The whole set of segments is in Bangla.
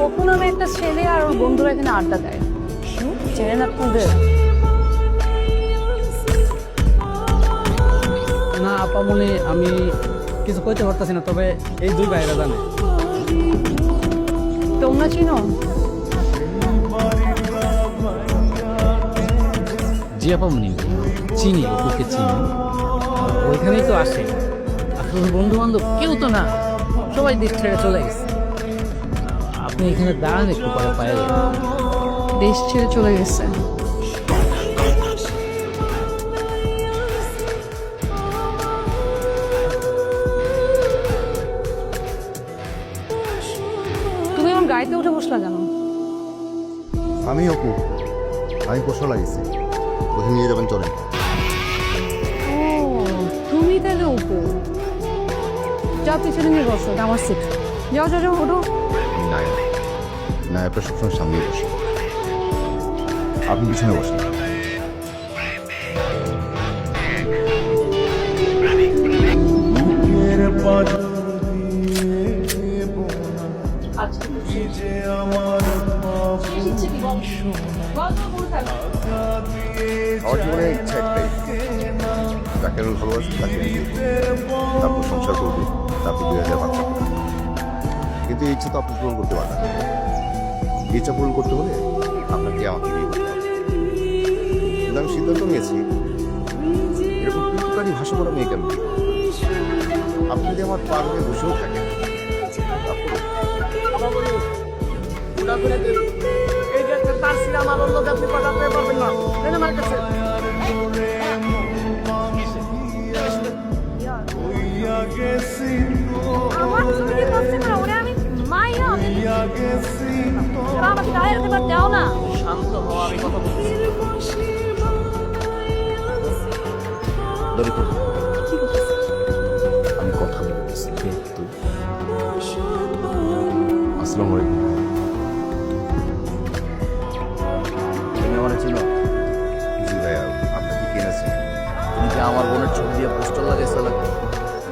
কখনো আমি একটা ছেলে আর ওর বন্ধুরা এখানে আড্ডা দেয়। চেনেন আপনাদের না আপামনি আমি কিছু কইতে পারতাছি না তবে এই দুই ভাইরা জানে। তোমরা চিনো? জি আপামনি চিনি ওকে চিনি। ওইখানেই তো আসে। আসলে বন্ধু বান্ধব কেউ তো না সবাই দেশ ছেড়ে চলে গেছে। আপনি এখানে দাঁড়ান একটু পরে পায়ে দেশ ছেড়ে চলে গেছে। তুমি আমার গাড়িতে উঠে বসলা কেন? আমি অপু। আমি পোষা লাগিয়েছি ওখানে নিয়ে যাবেন চলেন। ও তুমি তাহলে উপু যাও পিছনে নিয়ে বসো আমার সিট যাও যাও যাও ওঠো। নায়ক নায়কটা সবসময় সামনেই বসে আপনি পিছনে বসেন আমার জীবনে ইচ্ছা একটাই যাকে আমি ভালোবাসি তাকে। তারপর সংসার করব তারপর দুই হাজার বাচ্চা। কিন্তু এই ইচ্ছা তো আপনি পূরণ করতে পারবেন। ইচ্ছা পূরণ করতে হলে আপনাকে আমাকে বিয়ে করতে হবে। আমি সিদ্ধান্ত নিয়েছি, এরকম পিটুকারি ভাষা বলা মেয়েকে আমি আপনি যদি আমার পা ধরে বসেও থাকেন তারপরে আমার শান্ত হওয়া আমি কথা বলছি। দড়ি আমি কথা আমার চিনো? জি বোনের ছবি দিয়ে পোস্টার লাগাইছো লাগে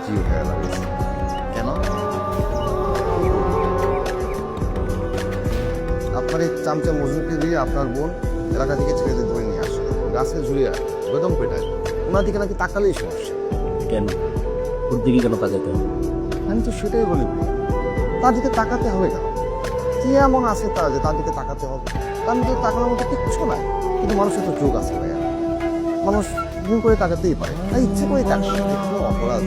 জি কেন? এই চামচা মজুরকে দিয়ে আপনার বোন এলাকা থেকে ছেলেদের ধরে নিয়ে আসে গাছে ঝুলিয়ে বেদম পেটায় ওনার দিকে নাকি তাকালেই সমস্যা। কেন? ওর দিকে কেন তাকাইতে হবে? আমি তো সেটাই বলি। তার দিকে তাকাতে হবে কেন? কি এমন আছে তার যে তার দিকে তাকাতে হবে? তার দিকে তাকানোর মতো কিচ্ছু নাই। কিন্তু মানুষের তো যোগ আছে ভাইয়া। মানুষ ভুল করে তাকাতেই পারে। তাই ইচ্ছে করে কোনো অপরাধ।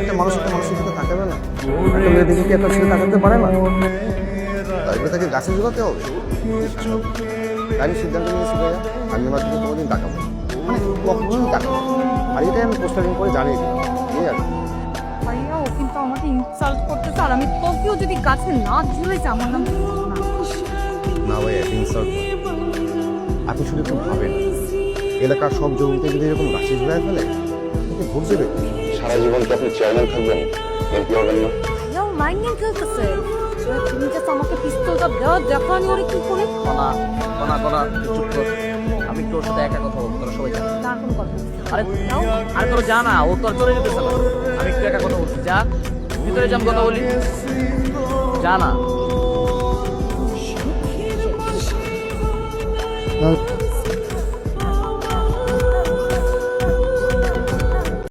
একটা মানুষ একটা মানুষের দিকে তাকাবে না? একটা মেয়ের দিকে কি একটা ছেলে তাকাতে পারে না। বলে তাকে গাছে ঝুলাতে হবে? তাই সিদ্ধান্ত নিয়েছি ভাইয়া আমি ওনার দিকে কোনোদিন তাকাবো মানে কখনোই তাকাবো আর এটাই আমি পোস্টারিং করে জানিয়ে দিলাম। এই আর ভাইয়া ও কিন্তু আমাকে ইনসাল্ট করতেছে। আর আমি তোকেও যদি গাছে না ঝুলেছে আমার নাম না? ইনসাল্ট আপনি শুধু একটু ভাবেন। এলাকার সব জমিতে যদি এরকম গাছে ঝুলায় ফেলে দেবে সারা জীবন কি আপনি চেয়ারম্যান থাকবেন? এমপি হবেন না। এবার তুমি জাস্ট আমাকে পিস্তলটা দেওয়া দেখো আমি ওরে কি করি। কনা কনা কনা চুপ কর। আমি তোর সাথে একা কথা বলব তোরা সবাই জানে। তার কোনো কথা নেই। আরে আরে তোর জানা ও তোর চলে আমি একটু একা কথা বলছি যা। ভিতরে যাম কথা বলি। জানা না।